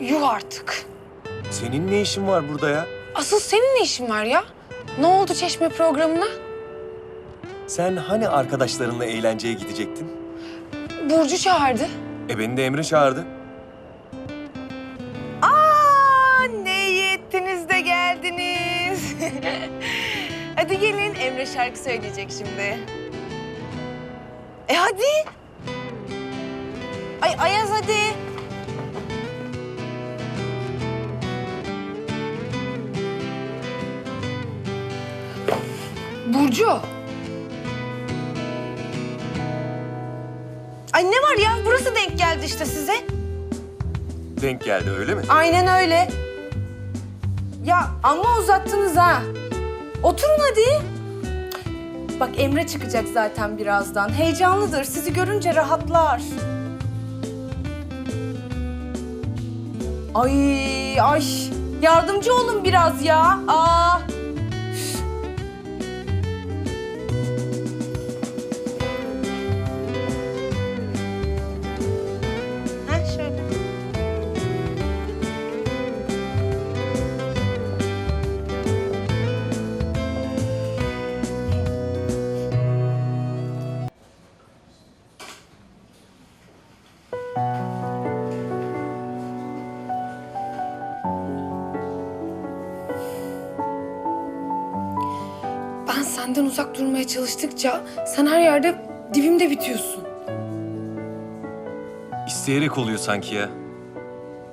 Yuh artık. Senin ne işin var burada ya? Asıl senin ne işin var ya? Ne oldu çeşme programına? Sen hani arkadaşlarınla eğlenceye gidecektin? Burcu çağırdı. E beni de Emre çağırdı. Aa, ne iyi ettiniz de geldiniz. hadi gelin Emre şarkı söyleyecek şimdi. E hadi. Ay Ayaz hadi. Burcu. Ay ne var ya burası denk geldi işte size. Denk geldi öyle mi? Aynen öyle. Ya ama uzattınız ha. Oturun hadi. Bak Emre çıkacak zaten birazdan. Heyecanlıdır. Sizi görünce rahatlar. Ay ay. Yardımcı olun biraz ya. Aa. Ben senden uzak durmaya çalıştıkça sen her yerde dibimde bitiyorsun. İsteyerek oluyor sanki ya.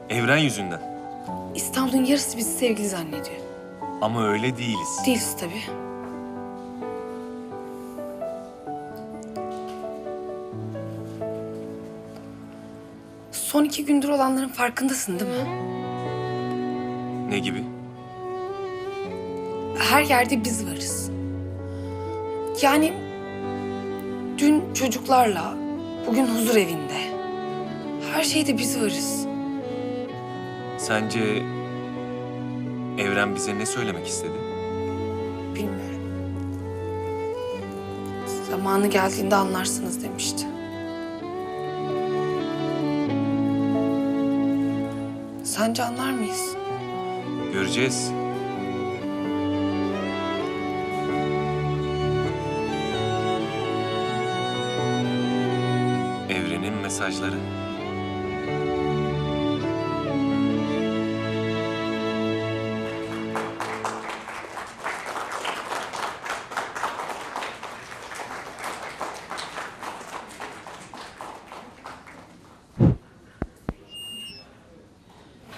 Evren yüzünden. İstanbul'un yarısı bizi sevgili zannediyor. Ama öyle değiliz. Değiliz tabii. Son iki gündür olanların farkındasın değil mi? Ne gibi? Her yerde biz varız. Yani dün çocuklarla, bugün huzur evinde. Her şeyde biz varız. Sence Evren bize ne söylemek istedi? Bilmiyorum. Zamanı geldiğinde anlarsınız demişti. Sence anlar mıyız? Göreceğiz. Evrenin mesajları.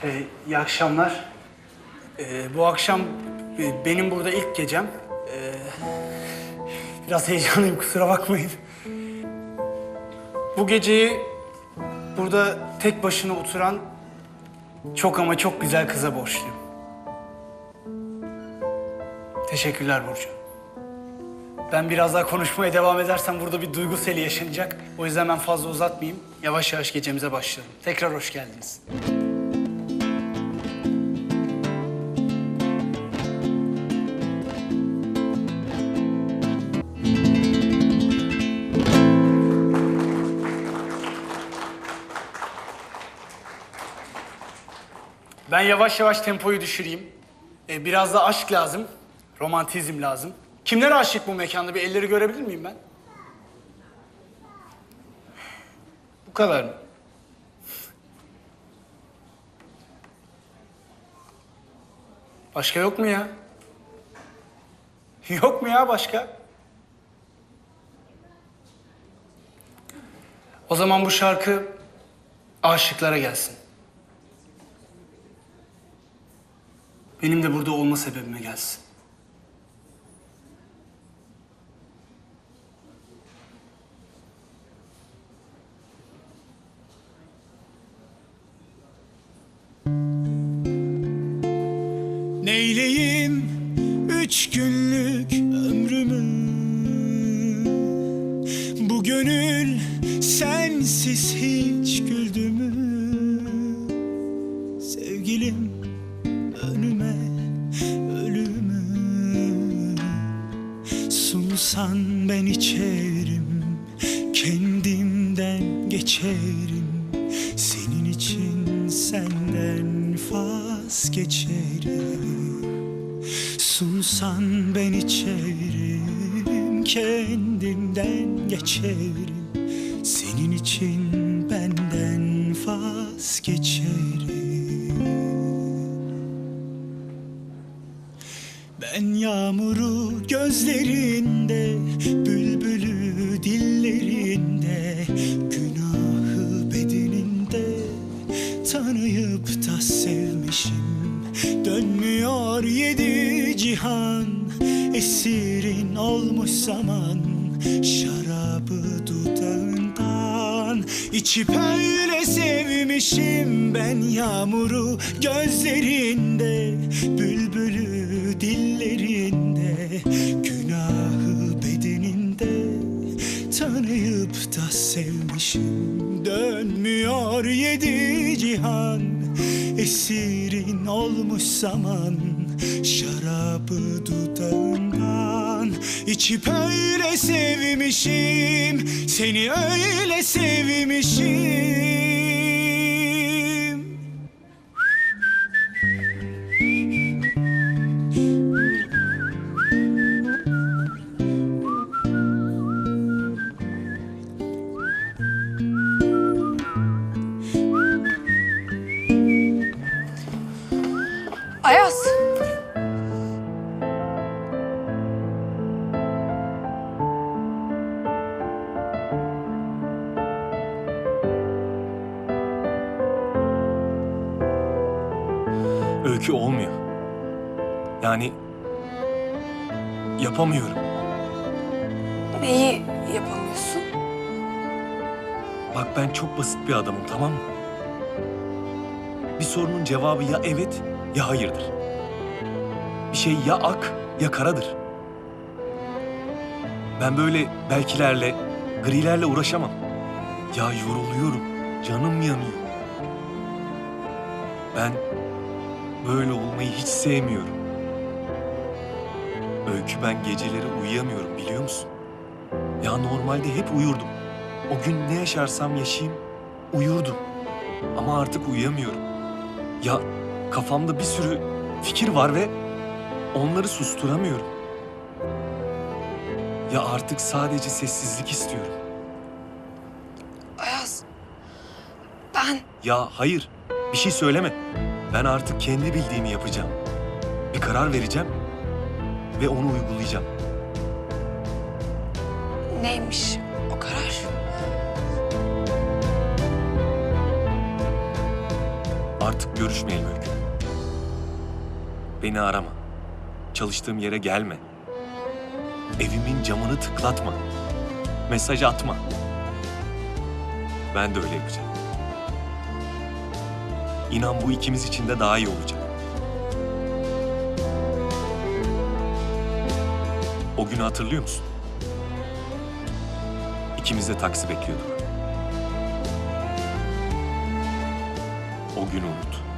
Ee, iyi akşamlar. Ee, bu akşam e, benim burada ilk gecem. Ee, biraz heyecanlıyım kusura bakmayın. Bu geceyi burada tek başına oturan çok ama çok güzel kıza borçluyum. Teşekkürler Burcu. Ben biraz daha konuşmaya devam edersem burada bir duygu seli yaşanacak. O yüzden ben fazla uzatmayayım. Yavaş yavaş gecemize başlayalım. Tekrar hoş geldiniz. Ben yavaş yavaş tempoyu düşüreyim. Ee, biraz da aşk lazım. Romantizm lazım. Kimler aşık bu mekanda? Bir elleri görebilir miyim ben? Bu kadar mı? Başka yok mu ya? Yok mu ya başka? O zaman bu şarkı aşıklara gelsin. Benim de burada olma sebebime gelsin. Neyleyim üç günlük ömrümü Bu gönül sensiz hiç güldü Senin için senden vazgeçerim. Sunsan ben içerim Kendimden geçerim. Senin için benden vazgeçerim. Ben yağmuru gözlerinde, bülbülü sevmişim. Dönmüyor yedi cihan, esirin olmuş zaman, şarabı dudağından. İçip öyle sevmişim. Ben yağmuru gözlerinde, bülbülü dillerinde, günahı bedeninde. Tanıyıp da sevmişim. Dönmüyor yedi cihan, esirin olmuş zaman, şarabı dudağından içip öyle sevmişim, seni öyle sevmişim. Öykü olmuyor. Yani yapamıyorum. Neyi yapamıyorsun? Bak ben çok basit bir adamım tamam mı? Bir sorunun cevabı ya evet ya hayırdır. Bir şey ya ak ya karadır. Ben böyle belkilerle, grilerle uğraşamam. Ya yoruluyorum, canım yanıyor. Ben böyle olmayı hiç sevmiyorum. Öykü ben geceleri uyuyamıyorum biliyor musun? Ya normalde hep uyurdum. O gün ne yaşarsam yaşayayım uyurdum. Ama artık uyuyamıyorum. Ya kafamda bir sürü fikir var ve onları susturamıyorum. Ya artık sadece sessizlik istiyorum. Ayaz. Ben Ya hayır, bir şey söyleme. Ben artık kendi bildiğimi yapacağım. Bir karar vereceğim ve onu uygulayacağım. neymiş o karar? Artık görüşmeyelim Öykü. Beni arama. Çalıştığım yere gelme. Evimin camını tıklatma. Mesaj atma. Ben de öyle yapacağım. İnan bu ikimiz için de daha iyi olacak. O günü hatırlıyor musun? İkimiz de taksi bekliyorduk. O günü unut.